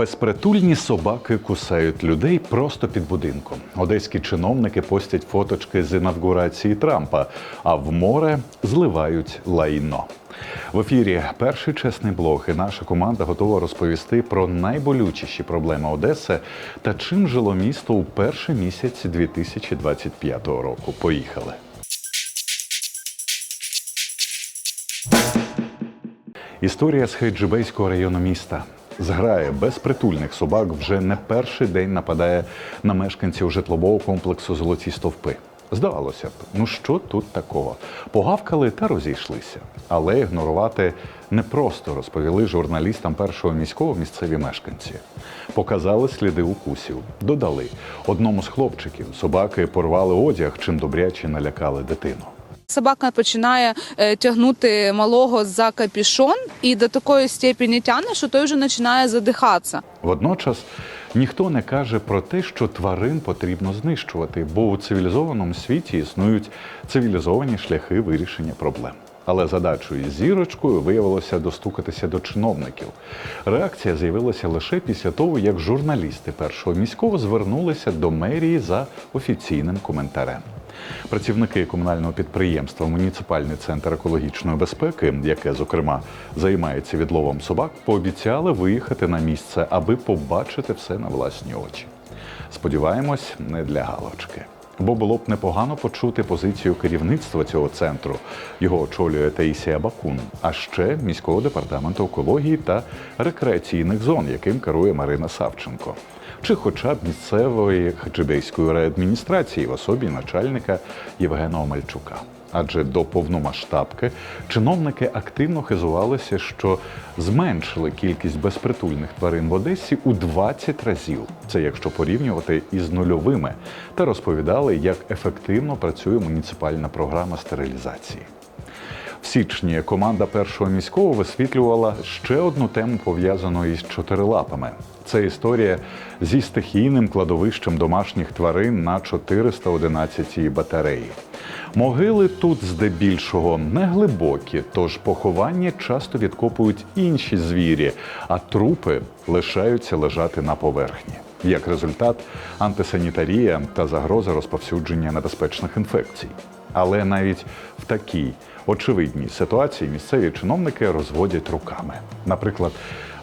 Безпритульні собаки кусають людей просто під будинком. Одеські чиновники постять фоточки з інавгурації Трампа, а в море зливають лайно. В ефірі перший чесний блог і наша команда готова розповісти про найболючіші проблеми Одеси та чим жило місто у перший місяць 2025 року. Поїхали. Історія з Хейджибейського району міста. Зграя безпритульних собак вже не перший день нападає на мешканців житлового комплексу Золоті стовпи. Здавалося б, ну що тут такого? Погавкали та розійшлися. Але ігнорувати непросто, розповіли журналістам першого міського місцеві мешканці. Показали сліди укусів. Додали, одному з хлопчиків собаки порвали одяг, чим добряче налякали дитину. Собака починає е, тягнути малого за капішон і до такої степені тягне, що той вже починає задихатися. Водночас ніхто не каже про те, що тварин потрібно знищувати, бо у цивілізованому світі існують цивілізовані шляхи вирішення проблем. Але задачою зірочкою виявилося достукатися до чиновників. Реакція з'явилася лише після того, як журналісти першого міського звернулися до мерії за офіційним коментарем. Працівники комунального підприємства Муніципальний центр екологічної безпеки, яке зокрема займається відловом собак, пообіцяли виїхати на місце, аби побачити все на власні очі. Сподіваємось, не для галочки. Бо було б непогано почути позицію керівництва цього центру. Його очолює Таїсія Бакун, а ще міського департаменту екології та рекреаційних зон, яким керує Марина Савченко, чи хоча б місцевої хаджибейської реадміністрації в особі начальника Євгена Омельчука. Адже до повномасштабки чиновники активно хизувалися, що зменшили кількість безпритульних тварин в Одесі у 20 разів. Це якщо порівнювати із нульовими, та розповідали, як ефективно працює муніципальна програма стерилізації. В січні команда першого міського висвітлювала ще одну тему пов'язану із чотирилапами. Це історія зі стихійним кладовищем домашніх тварин на 411-й батареї. Могили тут здебільшого не глибокі, тож поховання часто відкопують інші звірі, а трупи лишаються лежати на поверхні. Як результат, антисанітарія та загроза розповсюдження небезпечних інфекцій. Але навіть в такій очевидній ситуації місцеві чиновники розводять руками. Наприклад,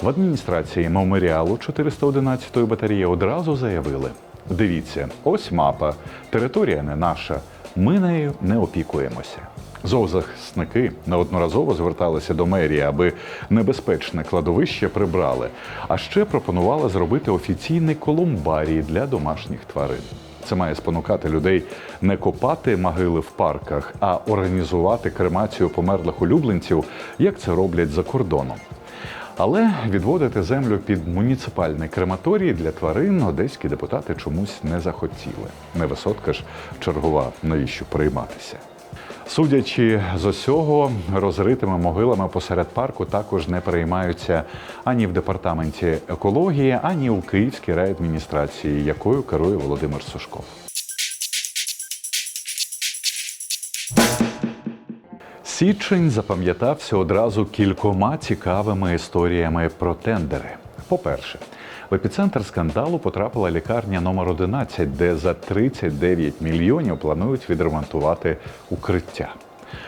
в адміністрації меморіалу 411-ї батареї одразу заявили: дивіться, ось мапа, територія не наша, ми нею не опікуємося. Зоозахисники неодноразово зверталися до мерії, аби небезпечне кладовище прибрали, а ще пропонували зробити офіційний колумбарій для домашніх тварин. Це має спонукати людей не копати могили в парках, а організувати кремацію померлих улюбленців, як це роблять за кордоном. Але відводити землю під муніципальний крематорій для тварин одеські депутати чомусь не захотіли. Невисотка ж чергова, навіщо прийматися. Судячи з усього, розритими могилами посеред парку також не переймаються ані в департаменті екології, ані у Київській райадміністрації, якою керує Володимир Сушков. Січень запам'ятався одразу кількома цікавими історіями про тендери. По-перше, в епіцентр скандалу потрапила лікарня номер 11, де за 39 мільйонів планують відремонтувати укриття.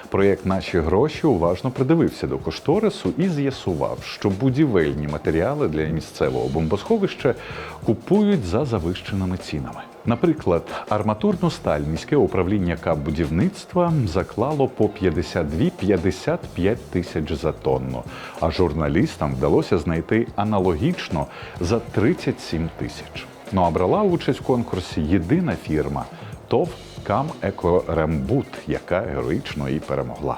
Проєкт Наші гроші уважно придивився до кошторису і з'ясував, що будівельні матеріали для місцевого бомбосховища купують за завищеними цінами. Наприклад, арматурну сталь міське управління капбудівництва заклало по 52-55 тисяч за тонну, а журналістам вдалося знайти аналогічно за 37 тисяч. Ну а брала участь в конкурсі єдина фірма ТОВ Кам Екорембут, яка героїчно і перемогла.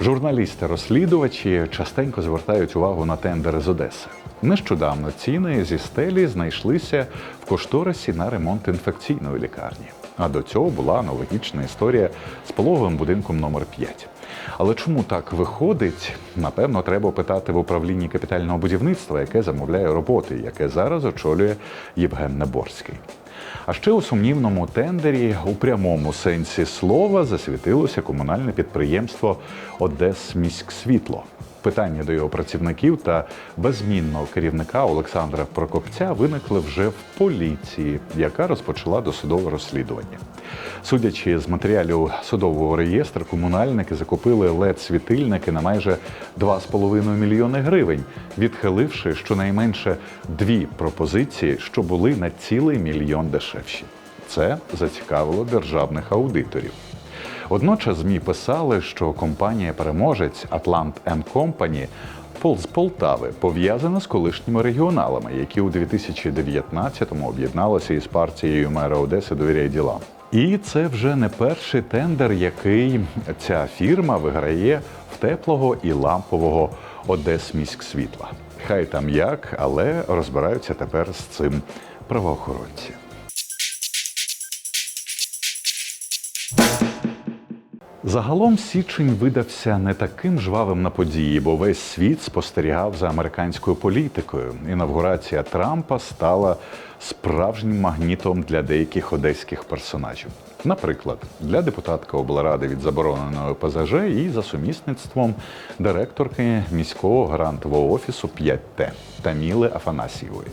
Журналісти-розслідувачі частенько звертають увагу на тендери з Одеси. Нещодавно ціни зі стелі знайшлися в кошторисі на ремонт інфекційної лікарні. А до цього була аналогічна історія з пологовим будинком номер 5 Але чому так виходить? Напевно, треба питати в управлінні капітального будівництва, яке замовляє роботи, яке зараз очолює Євген Неборський. А ще у сумнівному тендері у прямому сенсі слова засвітилося комунальне підприємство Одесміськсвітло. Питання до його працівників та беззмінного керівника Олександра Прокопця виникли вже в поліції, яка розпочала досудове розслідування. Судячи з матеріалів судового реєстру, комунальники закупили led світильники на майже 2,5 мільйони гривень, відхиливши щонайменше дві пропозиції, що були на цілий мільйон дешевші. Це зацікавило державних аудиторів. Водночас ЗМІ писали, що компанія-переможець Atlant Company з Полтави пов'язана з колишніми регіоналами, які у 2019-му об'єдналися із партією мера Одеси «Довіряй ділам. І це вже не перший тендер, який ця фірма виграє в теплого і лампового Одесміськсвітла. Хай там як, але розбираються тепер з цим правоохоронці. Загалом січень видався не таким жвавим на події, бо весь світ спостерігав за американською політикою. Інавгурація Трампа стала справжнім магнітом для деяких одеських персонажів. Наприклад, для депутатки облради від забороненої ПЗЖ і за сумісництвом директорки міського грантового офісу 5Т Таміли Афанасієвої.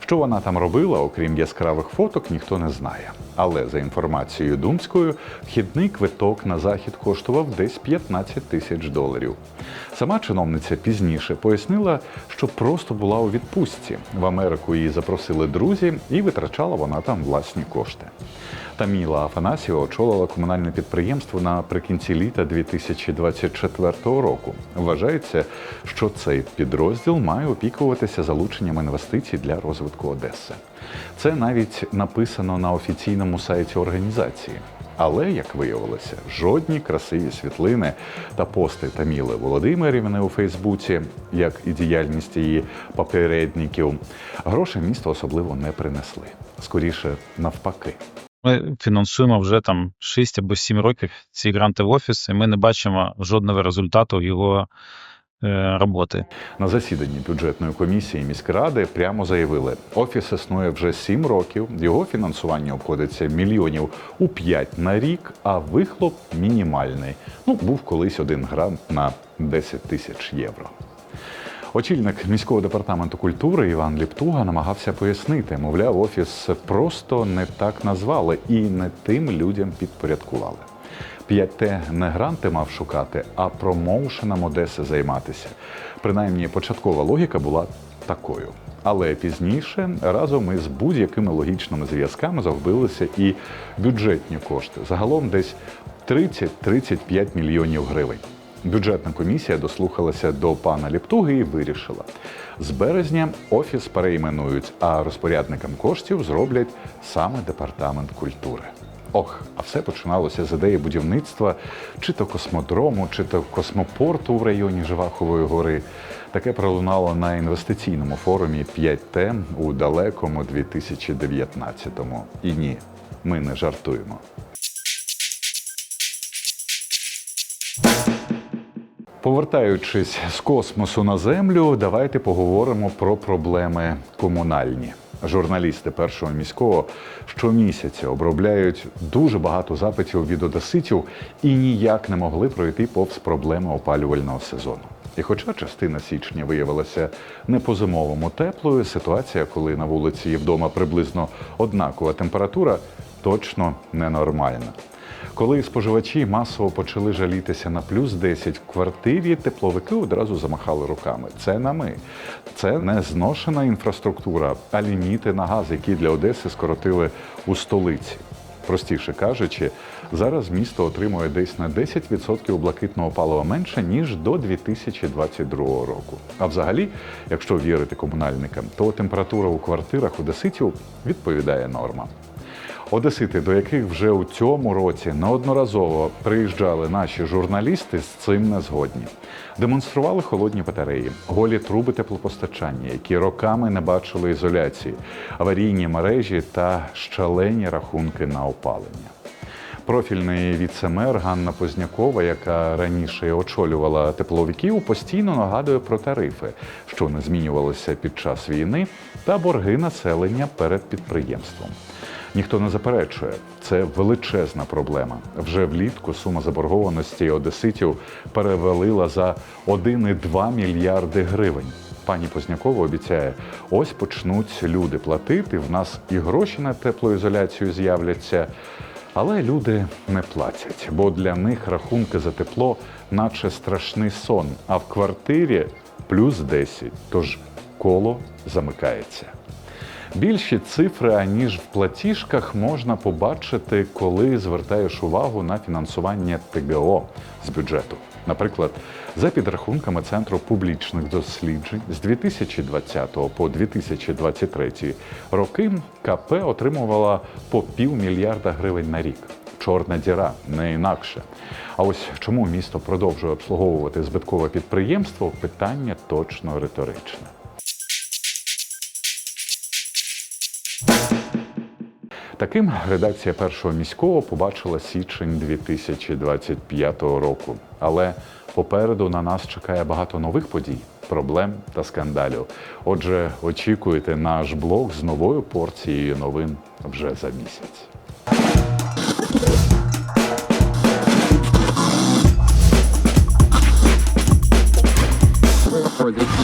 Що вона там робила, окрім яскравих фоток, ніхто не знає. Але за інформацією Думською, вхідний квиток на захід коштував десь 15 тисяч доларів. Сама чиновниця пізніше пояснила, що просто була у відпустці. В Америку її запросили друзі, і витрачала вона там власні кошти. Таміла Афанасіва очолила комунальне підприємство наприкінці літа 2024 року. Вважається, що цей підрозділ має опікуватися залученням інвестицій для розвитку Одеси. Це навіть написано на офіційному сайті організації. Але, як виявилося, жодні красиві світлини та пости Таміли Володимирівни у Фейсбуці, як і діяльність її попередників, грошей місто особливо не принесли. Скоріше навпаки. Ми фінансуємо вже там 6 або 7 років ці гранти в офіс, і ми не бачимо жодного результату його роботи. На засіданні бюджетної комісії міськради прямо заявили, офіс існує вже сім років. Його фінансування обходиться мільйонів у п'ять на рік, а вихлоп мінімальний. Ну був колись один грант на 10 тисяч євро. Очільник міського департаменту культури Іван Ліптуга намагався пояснити, мовляв, офіс просто не так назвали і не тим людям підпорядкували. 5Т не гранти мав шукати, а промоушеном Одеси займатися. Принаймні, початкова логіка була такою. Але пізніше разом із будь-якими логічними зв'язками загубилися і бюджетні кошти. Загалом десь 30-35 мільйонів гривень. Бюджетна комісія дослухалася до пана Ліптуги і вирішила: з березня офіс перейменують, а розпорядникам коштів зроблять саме департамент культури. Ох, а все починалося з ідеї будівництва чи то космодрому, чи то космопорту в районі Живахової гори. Таке пролунало на інвестиційному форумі 5Т у далекому 2019-му. І ні, ми не жартуємо. Повертаючись з космосу на землю, давайте поговоримо про проблеми комунальні. Журналісти першого міського щомісяця обробляють дуже багато запитів від одеситів і ніяк не могли пройти повз проблеми опалювального сезону. І хоча частина січня виявилася не по-зимовому теплою, ситуація, коли на вулиці і вдома приблизно однакова температура, точно ненормальна. Коли споживачі масово почали жалітися на плюс 10 в квартирі, тепловики одразу замахали руками. Це не ми. Це не зношена інфраструктура, а ліміти на газ, які для Одеси скоротили у столиці. Простіше кажучи, зараз місто отримує десь на 10% блакитного палива менше ніж до 2022 року. А взагалі, якщо вірити комунальникам, то температура у квартирах одеситів відповідає нормам. Одесити, до яких вже у цьому році неодноразово приїжджали наші журналісти, з цим не згодні. Демонстрували холодні батареї, голі труби теплопостачання, які роками не бачили ізоляції, аварійні мережі та щалені рахунки на опалення. Профільний віце-мер Ганна Познякова, яка раніше очолювала тепловиків, постійно нагадує про тарифи, що не змінювалися під час війни, та борги населення перед підприємством. Ніхто не заперечує, це величезна проблема. Вже влітку сума заборгованості одеситів перевалила за 1,2 мільярди гривень. Пані Познякова обіцяє, ось почнуть люди платити. В нас і гроші на теплоізоляцію з'являться. Але люди не платять, бо для них рахунки за тепло, наче страшний сон. А в квартирі плюс 10, тож коло замикається. Більші цифри, аніж в платіжках, можна побачити, коли звертаєш увагу на фінансування ТГО з бюджету. Наприклад, за підрахунками Центру публічних досліджень з 2020 по 2023 роки КП отримувала по півмільярда гривень на рік. Чорна діра, не інакше. А ось чому місто продовжує обслуговувати збиткове підприємство? Питання точно риторичне. Таким редакція першого міського побачила січень 2025 року. Але попереду на нас чекає багато нових подій, проблем та скандалів. Отже, очікуйте наш блог з новою порцією новин вже за місяць. Recorded.